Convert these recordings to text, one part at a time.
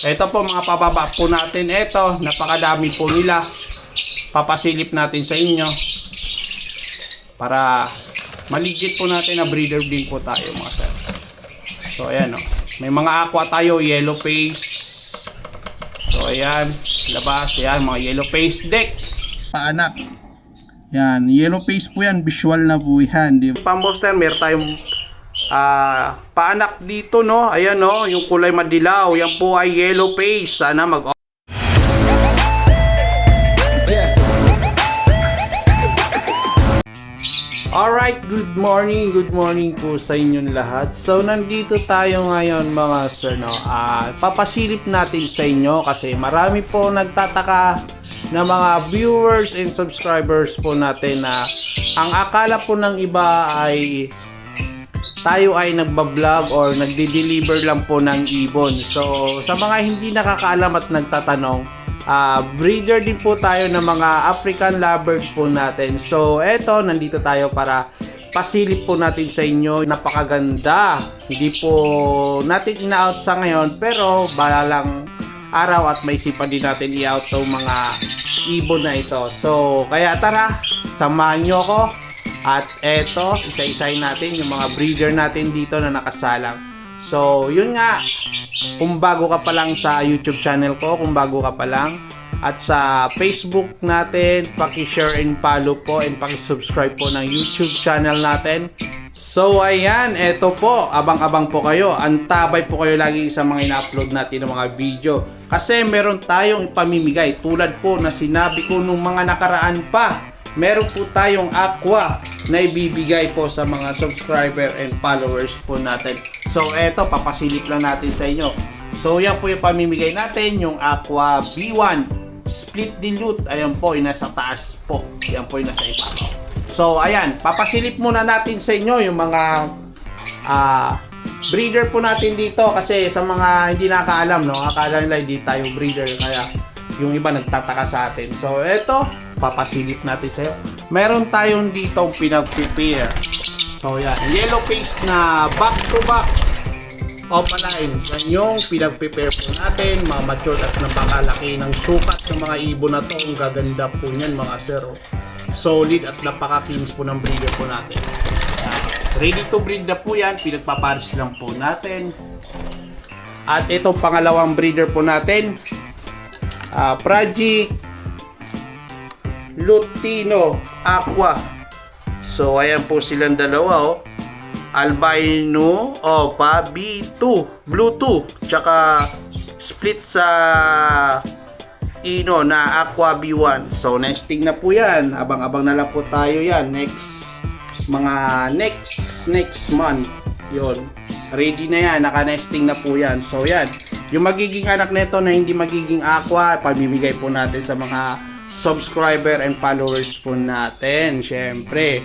Ito po mga pababa po natin. Ito, napakadami po nila. Papasilip natin sa inyo. Para maligit po natin na breeder din po tayo mga sir. So ayan o. May mga aqua tayo, yellow face. So ayan, labas. Ayan, mga yellow face deck. Paanak. Yan, yellow face po yan. Visual na po yan. Pamboster, meron tayong ah paanak dito no. Ayan no, yung kulay madilaw. Yan po ay yellow face. Sana mag Alright, good morning, good morning po sa inyong lahat. So, nandito tayo ngayon mga sir, no? Ah, papasilip natin sa inyo kasi marami po nagtataka na mga viewers and subscribers po natin na ang akala po ng iba ay tayo ay nagbablog or nagde-deliver lang po ng ibon. So, sa mga hindi nakakaalam at nagtatanong, ah breeder din po tayo ng mga African lovebird po natin. So, eto, nandito tayo para pasilip po natin sa inyo. Napakaganda. Hindi po natin ina-out sa ngayon, pero balalang araw at may sipan din natin i-out mga ibon na ito. So, kaya tara, samahan nyo ako. At eto, isa-isahin natin yung mga breeder natin dito na nakasalang. So, yun nga, kung bago ka pa lang sa YouTube channel ko, kung bago ka pa lang, at sa Facebook natin, paki-share and follow po and paki-subscribe po ng YouTube channel natin. So ayan, eto po, abang-abang po kayo. Antabay po kayo lagi sa mga ina-upload natin ng mga video. Kasi meron tayong ipamimigay tulad po na sinabi ko nung mga nakaraan pa. Meron po tayong aqua na ibibigay po sa mga subscriber and followers po natin. So eto, papasilip lang natin sa inyo. So yan po yung pamimigay natin, yung aqua B1 split dilute. Ayan po, yung nasa taas po. Yan po yung nasa ibabaw. So, ayan, papasilip muna natin sa inyo yung mga ah breeder po natin dito kasi sa mga hindi nakakaalam, no, akala nila hindi tayo breeder kaya yung iba nagtataka sa atin. So, eto, papasilip natin sa iyo. Meron tayong dito pinag-prepare. So, yan, yellow face na back to back opaline. Yan yung pinag-prepare po natin, mga mature at napakalaki ng sukat ng mga ibon na to. Ang gaganda po niyan mga sir. oh. Solid at napaka-cleans po ng breeder po natin. Ready to breed na po yan, pinagpaparis lang po natin. At itong pangalawang breeder po natin, ah Project Lutino Aqua. So, ayan po silang dalawa, oh. Albino Opa B2 Bluetooth tsaka split sa Ino na Aqua B1 so nesting na po yan. Abang-abang na lang po tayo yan. Next mga next next month. Yon ready na yan. Naka-nesting na po yan. So yan. Yung magiging anak nito na hindi magiging aqua pamimigay po natin sa mga subscriber and followers po natin syempre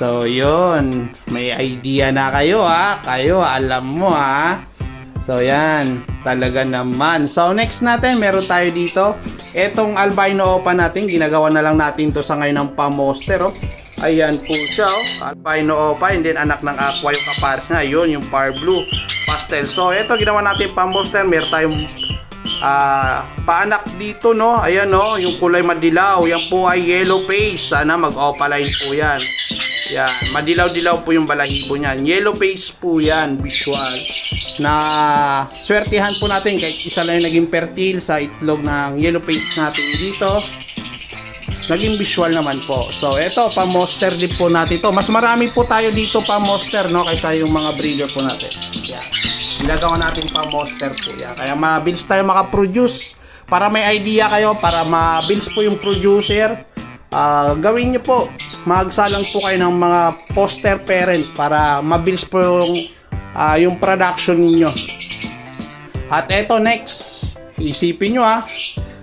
So, yun. May idea na kayo, ha? Kayo, alam mo, ha? So, yan. Talaga naman. So, next natin, meron tayo dito. Etong albino opa natin, ginagawa na lang natin to sa ngayon ng pamoster, oh. Ayan po siya, oh. Albino opa, and then anak ng aqua yung kapares niya. Yun, yung par blue pastel. So, eto, ginawa natin pamoster. Meron tayong Ah, paanak dito no. Ayan no, yung kulay madilaw. Yan po ay yellow face. Sana mag-opaline po 'yan. Yan, madilaw-dilaw po yung balahibo niyan. Yellow face po 'yan, visual. Na swertihan po natin kahit isa lang yung naging fertile sa itlog ng yellow face natin dito. Naging visual naman po. So, eto, pa-monster din po natin to. Mas marami po tayo dito pa-monster, no? Kaysa yung mga breeder po natin. Ginagawa natin pa-monster po yan. Kaya mabilis tayo makaproduce. Para may idea kayo, para mabilis po yung producer, ah, gawin nyo po. Magsalang po kayo ng mga poster parent para mabilis po yung, ah, yung production ninyo. At eto next, isipin nyo ha,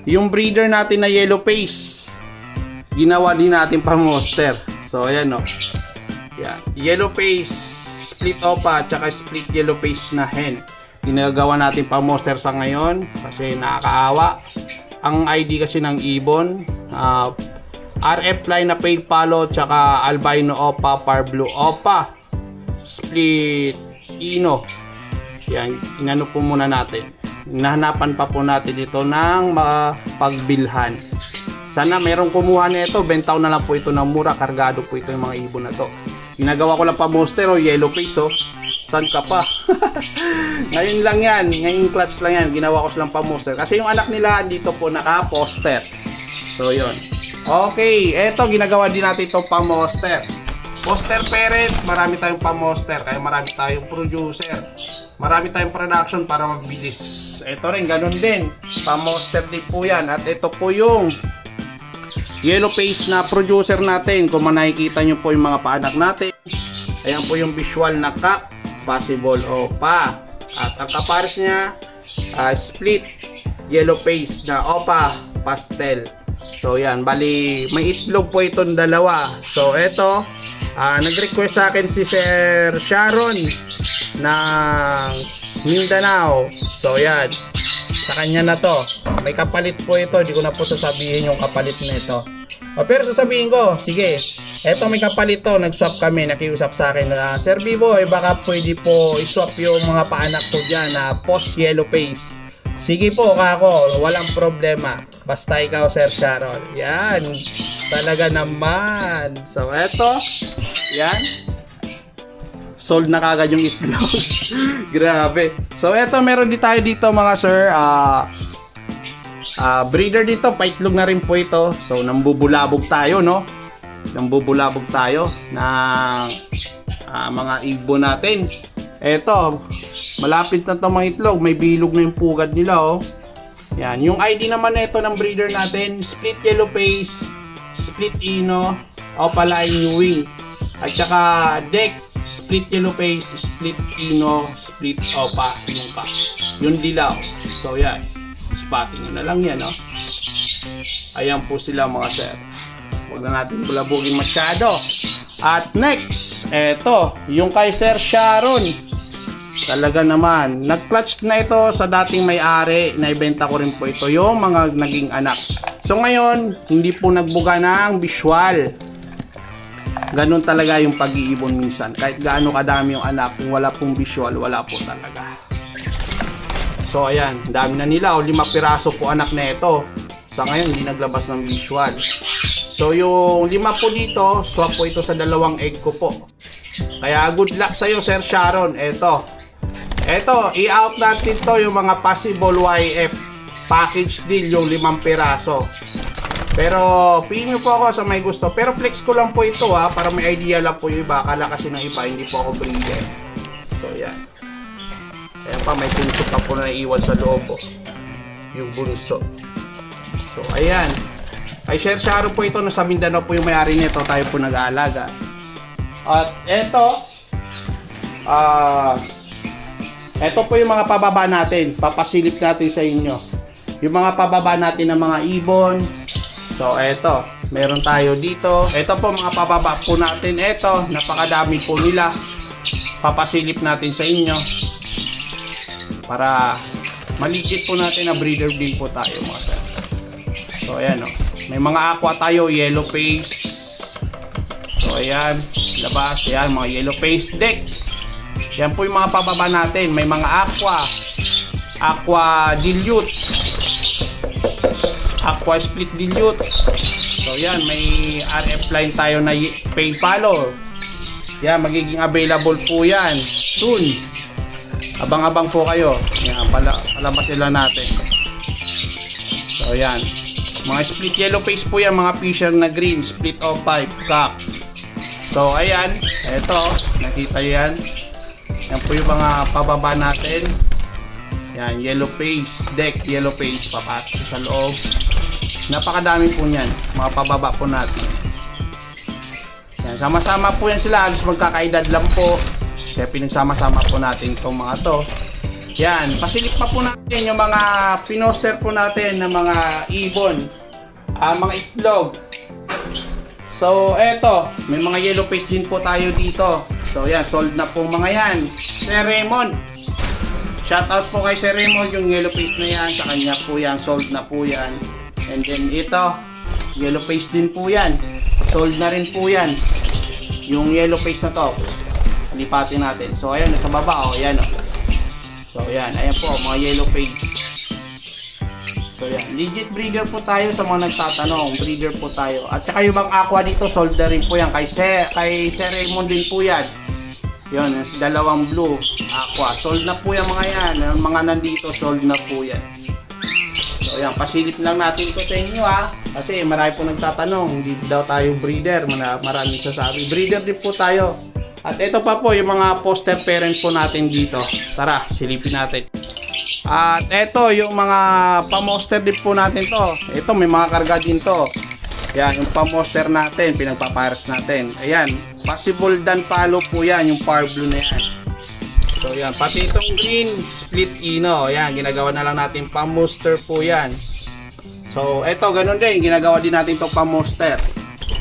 yung breeder natin na yellow face, ginawa din natin pa monster. So ayan no. Yan. Yellow face, split opa, tsaka split yellow face na hen. Ginagawa natin pa monster sa ngayon kasi nakakaawa. Ang ID kasi ng ibon, ah, RF line na paid palo, tsaka albino opa, par blue opa, split ino. Yan, inano po muna natin. nahanapan pa po natin ito ng mapagbilhan. Sana merong kumuha nito, bentaw na lang po ito ng mura, kargado po ito yung mga ibon na to. Ginagawa ko lang pa monster o yellow face oh. San ka pa? Ngayon lang yan, ngayon clutch lang yan, ginawa ko silang pa monster. Kasi yung anak nila dito po naka-poster. So yun. Okay, eto ginagawa din natin itong pa monster. Poster parent, marami tayong pa monster, kaya marami tayong producer. Marami tayong production para magbilis. Ito rin, ganun din. Pa monster din po yan. At ito po yung yellow face na producer natin. Kung makikita nyo po yung mga paanak natin. Ayan po yung visual na cup, possible o pa. At ang kapares niya, ah, split yellow face na opa pastel. So yan, bali may itlog po itong dalawa. So eto, ah, nag-request sa akin si Sir Sharon ng Mindanao. So yan, sa kanya na to. May kapalit po ito, hindi ko na po sasabihin yung kapalit nito. O, pero sasabihin ko, sige, eto may kapalit to, nag-swap kami, nakiusap sa akin na, Sir Bibo, eh baka pwede po i-swap yung mga paanak ko dyan na post yellow face. Sige po, kako, walang problema. Basta ikaw, Sir Sharon. Yan, talaga naman. So, eto, yan, sold na kagad yung itlog. Grabe. So, eto, meron din tayo dito mga sir. Ah, ah, breeder dito, paitlog na rin po ito. So, nambubulabog tayo, no? Nambubulabog tayo ng ah, mga ibon natin. Eto, malapit na itong mga itlog. May bilog na yung pugad nila, oh. Yan. Yung ID naman nito ng breeder natin, split yellow face, split ino, opaline wing. At saka deck, split yellow face, split ino, split opa, ka. Yung dilaw. So yan. Spotting nyo na lang yan, no? Ayan po sila mga sir. Huwag na natin bulabugin masyado. At next, eto, yung kay Sir Sharon. Talaga naman, nag-clutch na ito sa dating may-ari, naibenta ko rin po ito yung mga naging anak. So ngayon, hindi po nagbuga ng visual. Ganon talaga yung pag-iibon minsan. Kahit gaano kadami yung anak, kung wala pong visual, wala po talaga. So ayan, dami na nila. O lima piraso po anak na ito. Sa ngayon, hindi naglabas ng visual. So yung lima po dito, swap po ito sa dalawang egg ko po. Kaya good luck sa'yo, Sir Sharon. Eto. Eto, i-out natin to yung mga possible YF package deal yung limang piraso. Pero pili po ako sa may gusto. Pero flex ko lang po ito ha, para may idea lang po yung iba. Akala kasi ng iba, hindi po ako breeder. So yan. Ayan pa, may bunso pa po na naiwan sa loob. Oh. Yung bunso. So ayan. Ay Sir Sharon po ito, nasa Mindanao po yung may-ari nito. Tayo po nag-aalaga. At eto, ah, eto po yung mga pababa natin. Papasilip natin sa inyo. Yung mga pababa natin ng mga ibon. So, eto. Meron tayo dito. Eto po mga pababa po natin. Eto, napakadami po nila. Papasilip natin sa inyo. Para maligit po natin na breeder din po tayo mga sir. So, ayan o. May mga aqua tayo. Yellow face. So, ayan. Labas. Ayan, mga yellow face deck. Yan po yung mga pababa natin. May mga aqua. Aqua dilute. Aqua split dilute. So yan, may RF line tayo na pay palo. Yan, magiging available po yan soon. Abang-abang po kayo. Yan, pala, palabas sila natin. So yan. Mga split yellow face po yan, mga fisher na green, split of 5 cup. So ayan, eto, nakita yan. Yan po yung mga pababa natin. Yan, yellow face, deck, yellow face, papasok sa loob. Napakadami po niyan, mga pababa po natin. Yan, sama-sama po yan sila, halos magkakaedad lang po. Kaya pinagsama-sama po natin itong mga to. Yan, pasilip pa po natin yung mga pinoster po natin ng mga ibon. Ah, mga itlog. So, eto, may mga yellow face din po tayo dito. So, yan, sold na po mga yan. Sir Raymond, shout out po kay Sir Raymond, yung yellow face na yan, sa kanya po yan, sold na po yan. And then ito, yellow face din po yan. Sold na rin po yan. Yung yellow face na to, lipatin natin. So, ayan, nasa baba, oh, ayan, oh. So, So yan, ayan po, mga yellow face. So yan, legit breeder po tayo sa mga nagtatanong, breeder po tayo. At saka yung bang aqua dito, soldering po yan. Kay Sir, kay Sir Raymond din po yan. Yun, dalawang blue, aqua. Sold na po yan mga yan. Yung mga nandito, sold na po yan. So yan, pasilip lang natin to sa inyo ha. Kasi marami po nagtatanong, hindi daw tayo breeder. Mara- Maraming sasabi. Breeder din po tayo. At ito pa po yung mga poster parent po natin dito. Tara, silipin natin. At ito yung mga pamoster din po natin to. Ito may mga karga din to. Yan, yung pamoster natin, pinagpapares natin. Ayan, possible dan palo po yan, yung power blue na yan. So yan, pati itong green split ino, yan, ginagawa na lang natin pamoster po yan. So eto, ganun din, ginagawa din natin to pamoster.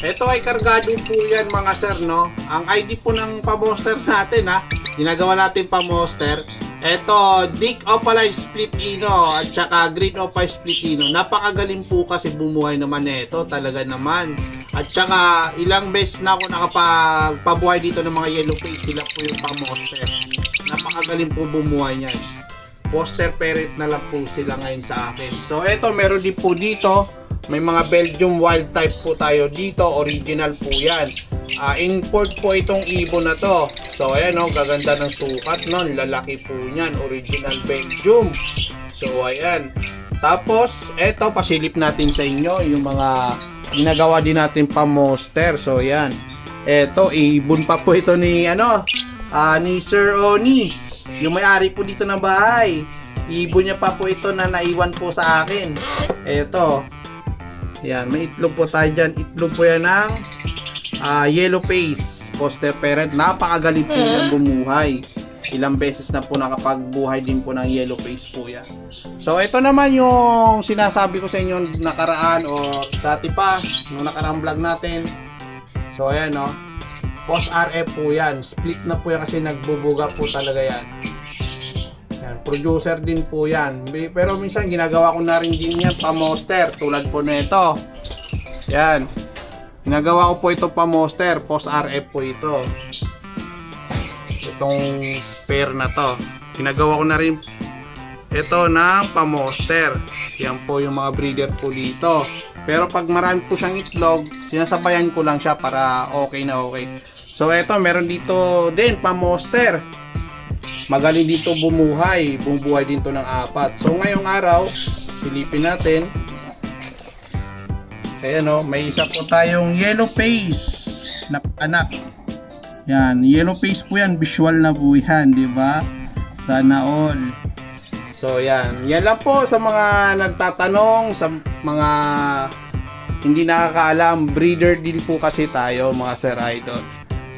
Ito ay kargado po yan mga sir, no? Ang ID po ng pamoster natin, ha? Ginagawa natin pamoster. Ito, Dick Opaline Split Ino at saka Green Opal Split Ino. Napakagaling po kasi bumuhay naman nito, talaga naman. At saka ilang beses na ako nakapagpabuhay dito ng mga yellow face, sila po yung pamoster. Napakagaling po bumuhay niyan. Poster parent na lang po sila ngayon sa akin. So eto, meron din po dito. May mga Belgium wild type po tayo dito. Original po yan. Ah, import po itong ibon na to. So ayan o, gaganda ng sukat no. Lalaki po niyan. Original Belgium. So ayan. Tapos, eto, pasilip natin sa inyo yung mga ginagawa din natin pa monster. So ayan. Eto, ibon pa po ito ni ano, ah, ni Sir Oni. Yung may-ari po dito ng bahay. Ibon niya pa po ito na naiwan po sa akin. Eto. Yan, may itlog po tayo dyan. Itlog po yan ng ah, yellow face. Poster parent. Napakagaling po yan bumuhay. Ilang beses na po nakapagbuhay din po ng yellow face po yan. So, ito naman yung sinasabi ko sa inyo nakaraan o dati pa, nung nakaraang vlog natin. So, ayan no. Post RF po yan. Split na po yan kasi nagbubuga po talaga yan. Yan, producer din po yan. Pero minsan ginagawa ko na rin din yan pa-monster tulad po nito. Yan. Ginagawa ko po ito pa-monster. Post RF po ito. Itong pair na to. Ginagawa ko na rin ito ng pa-monster. Yan po yung mga breeder po dito. Pero pag marami po siyang itlog, sinasabayan ko lang siya para okay na okay. So ito, meron dito din pa-monster. Magaling dito bumuhay. Bumubuhay din to ng apat. So ngayong araw, silipin natin. Ayan o, may isa po tayong yellow face na anak. Yan, yellow face po yan. Visual na yan, di ba? Sana all. So yan, yan lang po sa mga nagtatanong, sa mga hindi nakakaalam, breeder din po kasi tayo mga Sir Idol.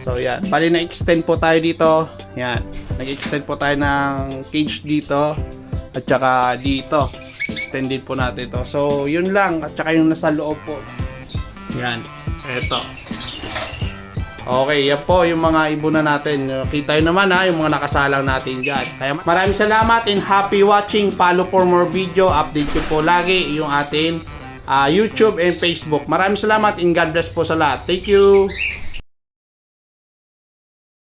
So yan, bali na-extend po tayo dito. Yan, nag-extend po tayo ng cage dito at saka dito. Extended po natin to. So yun lang at saka yung nasa loob po. Yan, eto. Okay, yan po yung mga ibuna natin. Kita nyo naman ha, yung mga nakasalang natin dyan. Kaya maraming salamat and happy watching. Follow for more video. Update ko po lagi yung atin ah, YouTube and Facebook. Maraming salamat and God bless po sa lahat. Thank you!